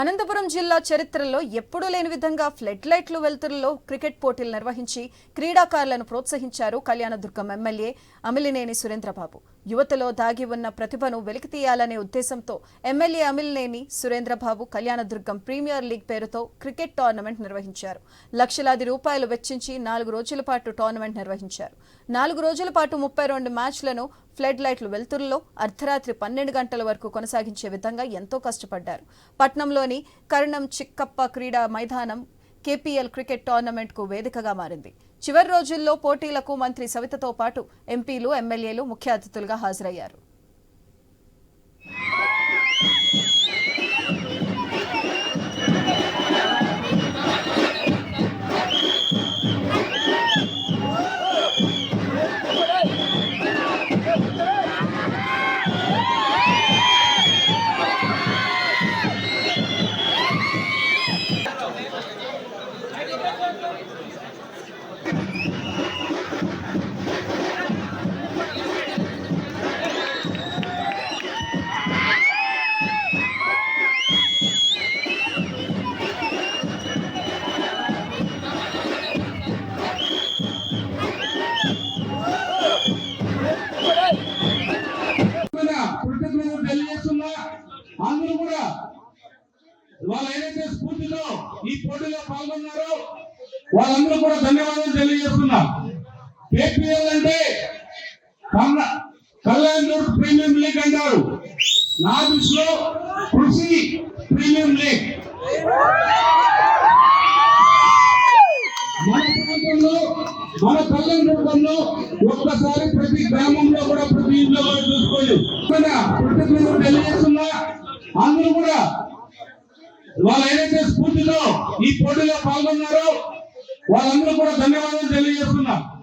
అనంతపురం జిల్లా చరిత్రలో ఎప్పుడూ లేని విధంగా ఫ్లడ్ లైట్లు వెలుతురులో క్రికెట్ పోటీలు నిర్వహించి క్రీడాకారులను ప్రోత్సహించారు కళ్యాణదుర్గం ఎమ్మెల్యే అమిలినేని సురేంద్రబాబు. యువతలో దాగి ఉన్న ప్రతిభను వెలికితీయాలనే ఉద్దేశంతో MLA Amilineni Surendrababu Kalyandurg premier league పేరుతో క్రికెట్ టోర్నమెంట్ నిర్వహించారు. లక్షలాది రూపాయలు వెచ్చించి నాలుగు రోజుల పాటు టోర్నమెంట్ నిర్వహించారు. నాలుగు రోజుల పాటు ముప్పై రెండు మ్యాచ్లను ఫ్లడ్ లైట్లు వెలుతురులో అర్ధరాత్రి పన్నెండు గంటల వరకు కొనసాగించే విధంగా ఎంతో కష్టపడ్డారు. పట్నంలోని కరణం చిక్కప్ప క్రీడా మైదానం కేపీఎల్ క్రికెట్ టోర్నమెంట్కు వేదికగా మారింది. చివరి రోజుల్లో పోటీలకు మంత్రి సవితతో పాటు ఎంపీలు ఎమ్మెల్యేలు ముఖ్య అతిథులుగా హాజరయ్యారు. అందరూ కూడా వాళ్ళు ఏదైతే స్ఫూర్తితో ఈ పోటీలో పాల్గొన్నారో వాళ్ళందరూ కూడా ధన్యవాదాలు తెలియజేస్తున్నా. కేపీఎల్ అంటే కళ్యాణ్ దుర్గ్ ప్రీమియం లీగ్ అంటారు. నా దృష్టిలో కృషి ప్రీమియం లీగ్. మన ప్రాంతంలో మన కళ్యాణ రూపంలో ఒక్కసారి ప్రతి గ్రామంలో కూడా ప్రతి ఇంట్లో కూడా చూసుకోండి. ఇక్కడ కృతజ్ఞతలు తెలియజేస్తున్నా అందరూ కూడా వాళ్ళు ఏదైతే స్ఫూర్తితో ఈ పోటీలో పాల్గొన్నారో వాళ్ళందరూ కూడా ధన్యవాదాలు తెలియజేస్తున్నా.